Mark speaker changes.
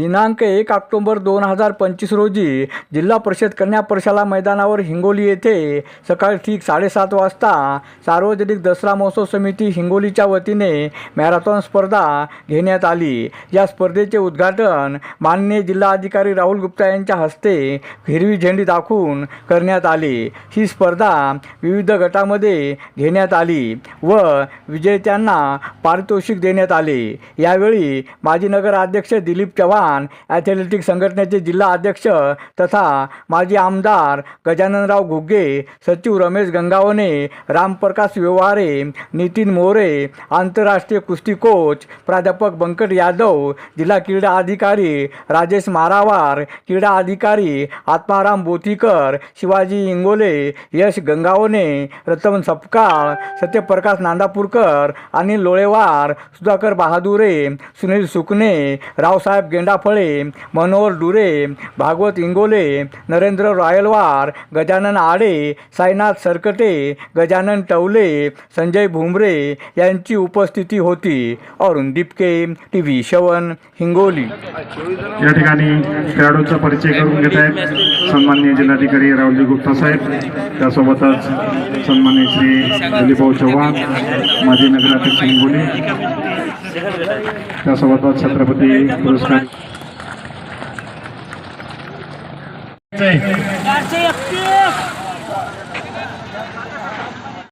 Speaker 1: दिनांक एक ऑक्टोबर दोन हजार पंचवीस रोजी जिल्हा परिषद कन्या प्रशाला मैदानावर हिंगोली येथे सकाळी ठीक साडेसात वाजता सार्वजनिक दसरा महोत्सव समिती हिंगोलीच्या वतीने मॅरेथॉन स्पर्धा घेण्यात आली. या स्पर्धेचे उद्घाटन माननीय जिल्हाधिकारी राहुल गुप्ता यांच्या हस्ते हिरवी झेंडी दाखवून करण्यात आली. ही स्पर्धा विविध गटामध्ये घेण्यात आली व विजेत्यांना पारितोषिक देण्यात आले. यावेळी माजी नगराध्यक्ष दिलीप चव्हाण ॲथलेटिक संघटनेचे जिल्हा अध्यक्ष तथा माजी आमदार गजाननराव घुगे सचिव रमेश गंगावने रामप्रकाश व्यवहारे नितीन मोरे आंतरराष्ट्रीय कुस्ती कोच प्राध्यापक बंकट यादव जिल्हा क्रीडा अधिकारी राजेश मारावार क्रीडा अधिकारी आत्माराम बोतीकर शिवाजी इंगोले यश गंगावने रतन सपकाळ सत्यप्रकाश नांदापूरकर अनिल लोळेवार सुधाकर बहादुरे सुनील सुकणे रावसाहेब फळे मनोहर डुरे भागवत इंगोले नरेंद्र रायलवार गजानन आडे साईनाथ सरकटे गजानन टवले संजय भुमरे यांची उपस्थिती होती. अरुण दिपके टी व्ही शवन हिंगोली.
Speaker 2: या ठिकाणी खेळाडूंचा परिचय करून घेत आहेत सन्माननीय जिल्हाधिकारी राहुलजी गुप्ता साहेब. त्यासोबतच सन्माननीय श्री दिलीपभाऊ चव्हाण माजी नगराध्यक्ष हिंगोली. त्यासोबतच छत्रपती पुरस्कार. चारशे